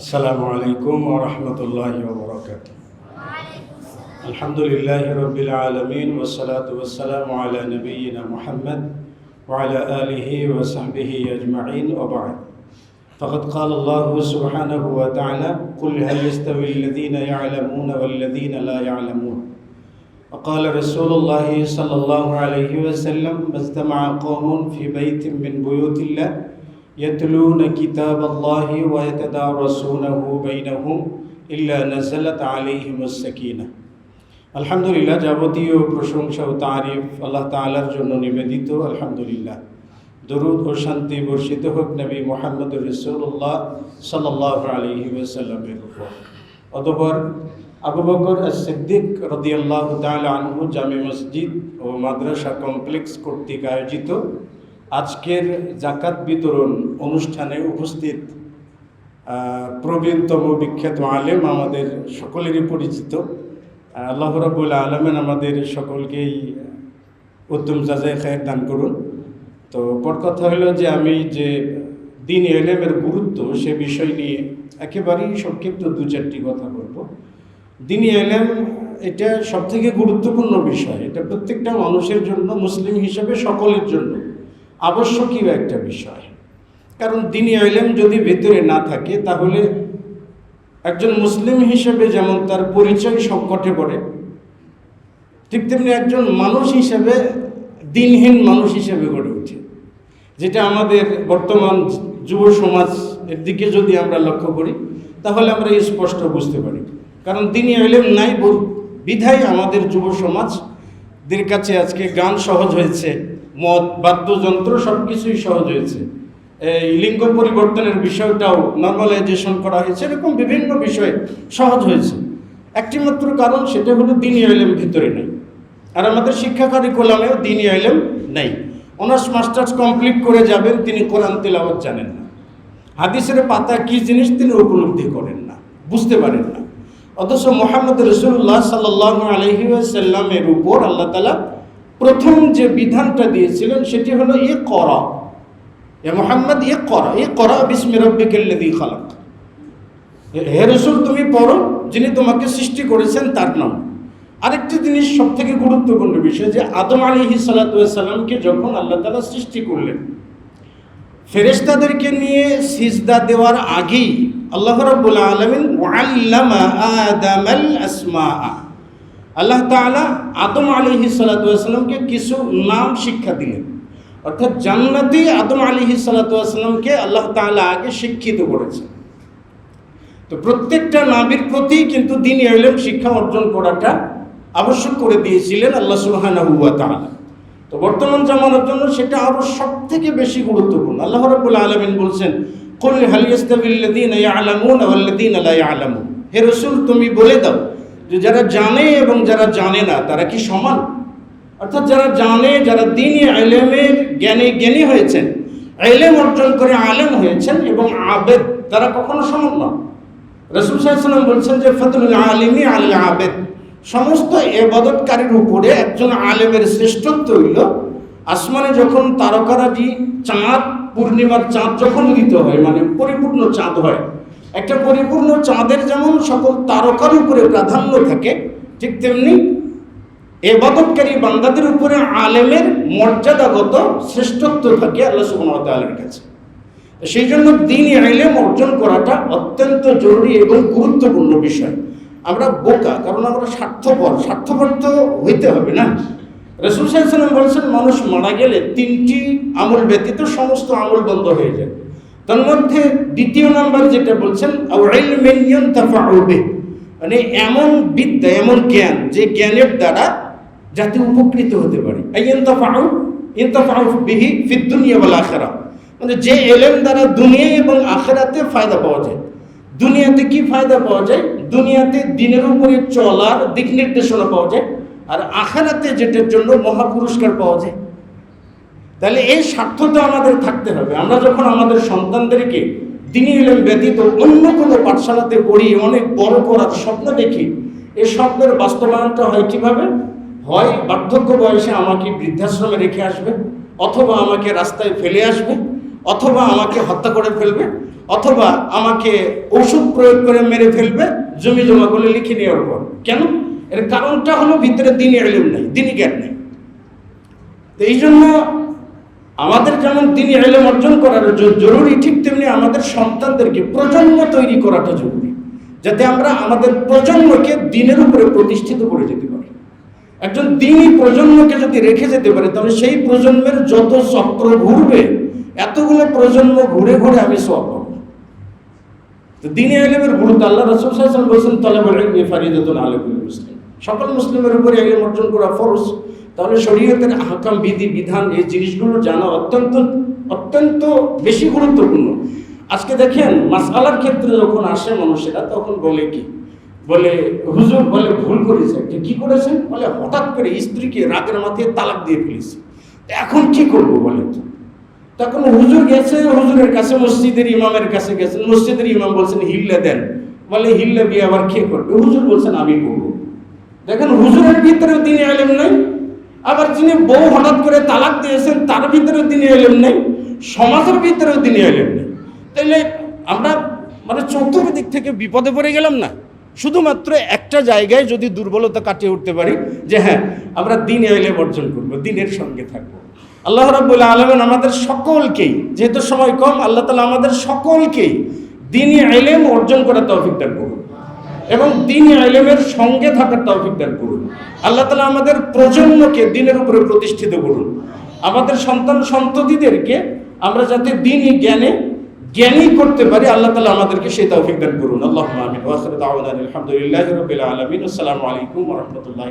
السلام عليكم ورحمة الله وبركاته. الحمد لله رب العالمين والصلاة والسلام على نبينا محمد وعلى آله وصحبه أجمعين وبعد. فقد قال الله سبحانه وتعالى قل هل يستوي الذين يعلمون والذين لا يعلمون? وقال رسول الله صلى الله عليه وسلم ما اجتمع قوم في بيت من بيوت الله يتلون كتاب الله ويتدارسونه بينهم إلا نزلت عليهم السكينة আলহামদুলিল্লাহ যাবতীয় প্রশংসা ও তারিফ আল্লাহ তাআলার জন্য নিবেদিত আলহামদুলিল্লাহ দরুদ ও শান্তি বর্ষিত হোক নবী মোহাম্মদ রসুল্লাহ সাল্লাহ আলহি ওসাল্লামের উপর অতপর আবু বকর সিদ্দিক রদিয়াল্লাহ তাল আনহু জামে মসজিদ ও মাদ্রাসা কমপ্লেক্স কর্তৃক আয়োজিত আজকের জাকাত বিতরণ অনুষ্ঠানে উপস্থিত প্রবীণতম বিখ্যাত আলেম আমাদের সকলেরই পরিচিত। আল্লাহ রাবুল আলমেন আমাদের সকলকেই উত্তম যাচাই খায়ের দান করুন। তো পর কথা হলো যে আমি যে দিন এলেমের গুরুত্ব সে বিষয় নিয়ে একেবারেই সংক্ষিপ্ত দু চারটি কথা বলব। দিন এলেম এটা সবথেকে গুরুত্বপূর্ণ বিষয়। এটা প্রত্যেকটা মানুষের জন্য, মুসলিম হিসেবে সকলের জন্য। আবশ্যকীয় একটা বিষয়। কারণ দিনী আইলেম যদি ভেতরে না থাকে, তাহলে একজন মুসলিম হিসেবে যেমন তার পরিচয় সংকটে পড়ে, ঠিক তেমনি একজন মানুষ হিসেবে, দিনহীন মানুষ হিসেবে গড়ে ওঠে। যেটা আমাদের বর্তমান যুব সমাজ এর দিকে যদি আমরা লক্ষ্য করি, তাহলে আমরা স্পষ্ট বুঝতে পারি। কারণ দিনই আইলেম নাই বিধায় আমাদের যুব সমাজদের কাছে আজকে গান সহজ হয়েছে। মদ, বাদ্যযন্ত্র সব কিছুই সহজ হয়েছে। এই লিঙ্গ পরিবর্তনের বিষয়টাও নর্মালাইজেশন করা হয়েছে। এরকম বিভিন্ন বিষয় সহজ হয়েছে। একটি মাত্র কারণ সেটা হলো দিনই এলেম ভিতরে নেই। আর আমাদের শিক্ষা কারিকুলামেও দিনই আইলেম নেই। অনার্স, মাস্টার্স কমপ্লিট করে যাবেন, তিনি কোরআন তেলাওয়াত জানেন না। হাদিসের পাতা কি জিনিস তিনি উপলব্ধি করেন না, বুঝতে পারেন না। অথচ মোহাম্মদ রসুল্লাহ সাল্লাহ আলহি সাল্লামের উপর আল্লাহ তালা প্রথম যে বিধানটা দিয়েছিলেন সেটি হলো এ করা এ মোহাম্মদ এ করা এ করা বিস্মি রব্বিকেল্লাদি খালাক হে রসুল, তুমি পড়ো, যিনি তোমাকে সৃষ্টি করেছেন তার নাম। আরেকটি জিনিস সব থেকে গুরুত্বপূর্ণ বিষয় যে আদম আলী সাল্লাতামকে যখন আল্লাহ তালা সৃষ্টি করলেন, ফেরেশতাদেরকে নিয়ে সিজদা দেওয়ার আগেই আল্লাহ রাব্বুল আলামিন ওয়াল্লামা আদামাল আল্লাহ তাআলা আদম আলাইহি সাল্লাতুয়াসাল্লামকে কিছু নাম শিক্ষা দিলেন। অর্থাৎ জান্নাতি আদম আলাইহি সাল্লাতুয়াসাল্লামকে আল্লাহ তাআলা আগে শিক্ষিত করেছেন। তো প্রত্যেকটা নাবির প্রতি কিন্তু দিন এলেম শিক্ষা অর্জন করাটা আবশ্যক করে দিয়েছিলেন আল্লাহ সুবহানাহু ওয়া তাআলা। তো বর্তমান জামানার জন্য সেটা আরও সব থেকে বেশি গুরুত্বপূর্ণ। আল্লাহ রাব্বুল আলামিন বলছেন, কুল হাল ইয়াস্তাবিল্লাযীনা ইয়ালামুনা ওয়াল্লাযীনা লা ইয়ালামুন। হে রসুল, তুমি বলে দাও যে যারা জানে এবং যারা জানে না, তারা কি সমান? অর্থাৎ যারা জানে, যারা দিনই এলেমের জ্ঞানে জ্ঞানী হয়েছেন এলেম অর্জন করে আলেম হয়েছেন এবং আবেদ, তারা কখনো সমান নয় রসুল সাল্লাম বলছেন যে ফতুল আলিমি আল আবেদ। সমস্ত এবাদতকারীর উপরে একজন আলেমের শ্রেষ্ঠত্ব হইল, আসমানে যখন তারকারাজি চাঁদ, পূর্ণিমার চাঁদ যখন উদিত হয় মানে পরিপূর্ণ চাঁদ হয় একটা পরিপূর্ণ চাঁদের যেমন সকল তারকার উপরে প্রাধান্য থাকে, ঠিক তেমনি এবাদতকারী বান্দাদের উপরে আলেমের মর্যাদাগত শ্রেষ্ঠত্ব থাকে আল্লাহ সুবহানাহু কাছে। সেই জন্য দিন আইলেম অর্জন করাটা অত্যন্ত জরুরি এবং গুরুত্বপূর্ণ বিষয়। আমরা বোকা, কারণ আমরা স্বার্থপর স্বার্থপর তো হইতে হবে না। রসুল সাল্লাম বলছেন, মানুষ মারা গেলে তিনটি আমল ব্যতীত সমস্ত আমল বন্ধ হয়ে যায়। তার মধ্যে দ্বিতীয় নাম্বার যেটা বলছেন মানে এমন বিদ্যা, এমন জ্ঞান, যে জ্ঞানের দ্বারা যাতে উপকৃত হতে পারে। বিহি ফিদ দুনিয়া ওয়াল আখিরাহ মানে যে এলেম দ্বারা দুনিয়া এবং আখেরাতে ফায়দা পাওয়া যায়। দুনিয়াতে কি ফায়দা পাওয়া যায়? দুনিয়াতে দিনের উপরে চলার দিক নির্দেশনা পাওয়া যায়, আর আখেরাতে যেটার জন্য মহা পুরস্কার পাওয়া যায়। তাহলে এই স্বার্থটা আমাদের থাকতে হবে। আমরা যখন আমাদের সন্তানদেরকে দিনী এলেম ব্যতীত অন্য কোনো পাঠশালাতে পড়ি, অনেক বড় করার স্বপ্ন দেখি এই স্বপ্নের বাস্তবায়নটা হয় কীভাবে? হয় বার্ধক্য বয়সে আমাকে বৃদ্ধাশ্রমে রেখে আসবে, অথবা আমাকে রাস্তায় ফেলে আসবে, অথবা আমাকে হত্যা করে ফেলবে, অথবা আমাকে ওষুধ প্রয়োগ করে মেরে ফেলবে, জমি জমাগুলো লিখে নেওয়ার পর। কেন? এর কারণটা হলো ভিতরে দিন এলেম নেই দিনই জ্ঞান নেই। তো এই জন্য আমাদের যেমন তিনি এলেম অর্জন করার জ- জরুরি, ঠিক তেমনি আমাদের সন্তানদেরকে প্রজন্ম তৈরি করাটা জরুরি, যাতে আমরা আমাদের প্রজন্মকে দিনের উপরে প্রতিষ্ঠিত করে যেতে পারি। একজন দিনই প্রজন্মকে যদি রেখে যেতে পারে, তাহলে সেই প্রজন্মের যত চক্র ঘুরবে, এতগুলো প্রজন্ম ঘুরে ঘুরে আমি সব তো দিনে এলেমের গুরুত্ব আল্লাহ রসুল বলছেন তলেবের এলমে ফারিদাতুন আলেকুল মুসলিম সকল মুসলিমের উপরে এলেম অর্জন করা ফরজ। তাহলে শরীয়তের হাকাম বিধি, বিধান এই জিনিসগুলো জানা অত্যন্ত অত্যন্ত বেশি গুরুত্বপূর্ণ। আজকে দেখেন মাসালার ক্ষেত্রে যখন আসে মানুষেরা, তখন বলে কি? বলে, হুজুর, বলে ভুল করেছে। যে কি করেছেন বলে, হঠাৎ করে স্ত্রীকে রাগের মাথায় তালাক দিয়ে ফেলেছে। এখন কি করব বলে তো? তখন হুজুর গেছে, হুজুরের কাছে, মসজিদের ইমামের কাছে গেছেন মসজিদের ইমাম বলছেন, হিল্লে দেন। বলে, হিল্লে বিয়ে আবার কে করবে? হুজুর বলছেন, আমি করব। দেখেন হুজুরের ভিতরে দিনে এলেম নাই, আবার যিনি বউ হঠাৎ করে তালাক দিয়েছেন, তার ভিতরে দিনে এলেম নেই, সমাজের ভিতরেও দিনে এলেম নেই। তাইলে আমরা মানে চতুর্দিক থেকে বিপদে পড়ে গেলাম না? শুধুমাত্র একটা জায়গায় যদি দুর্বলতা কাটিয়ে উঠতে পারি, যে হ্যাঁ আমরা দিন এলেম অর্জন করব, দিনের সঙ্গে থাকব। আল্লাহ রাবুল আলমেন আমাদের সকলকেই, যেহেতু সময় কম, আল্লাহ তালা আমাদের সকলকেই দিনই এলেম অর্জন করার তৌফিক দান করুন। এবং তিনি আইলেমের সঙ্গে থাকার তৌফিক দান করুন। আল্লাহ তালা আমাদের প্রজন্মকে দিনের উপরে প্রতিষ্ঠিত করুন। আমাদের সন্তান সন্ততিদেরকে আমরা যাতে দিনই জ্ঞানে জ্ঞানী করতে পারি, আল্লাহ তালা আমাদেরকে সেই তৌফিক দান করুন। আল্লাহ আমিন। আলহামদুলিল্লাহ আলহামদুলিল্লাহি আসসালামু আলাইকুম রহমতুল্লাহ